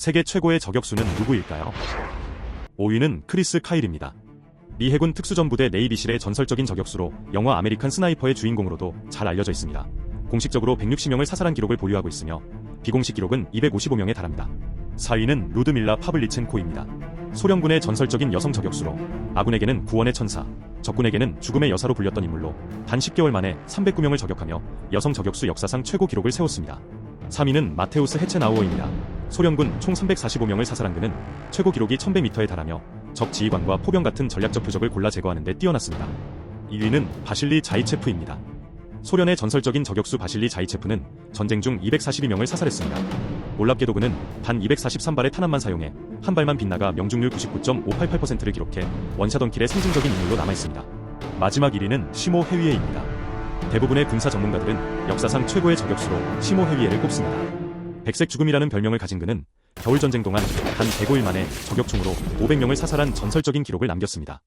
세계 최고의 저격수는 누구일까요? 5위는 크리스 카일입니다. 미 해군 특수전부대 네이비실의 전설적인 저격수로 영화 아메리칸 스나이퍼의 주인공으로도 잘 알려져 있습니다. 공식적으로 160명을 사살한 기록을 보유하고 있으며 비공식 기록은 255명에 달합니다. 4위는 루드밀라 파블리첸코입니다. 소련군의 전설적인 여성 저격수로 아군에게는 구원의 천사, 적군에게는 죽음의 여사로 불렸던 인물로 단 10개월 만에 309명을 저격하며 여성 저격수 역사상 최고 기록을 세웠습니다. 3위는 마테우스 헤체나우어입니다. 소련군 총 345명을 사살한 그는 최고 기록이 1000배미터에 달하며 적 지휘관과 포병 같은 전략적 표적을 골라 제거하는 데 뛰어났습니다. 2위는 바실리 자이체프입니다. 소련의 전설적인 저격수 바실리 자이체프는 전쟁 중 242명을 사살했습니다. 놀랍게도 그는 단 243발의 탄환만 사용해 한 발만 빗나가 명중률 99.588%를 기록해 원샷 원킬의 상징적인 인물로 남아있습니다. 마지막 1위는 시모 헤위에입니다. 대부분의 군사 전문가들은 역사상 최고의 저격수로 시모 헤위에를 꼽습니다. 백색 죽음이라는 별명을 가진 그는 겨울전쟁 동안 단 105일 만에 저격총으로 500명을 사살한 전설적인 기록을 남겼습니다.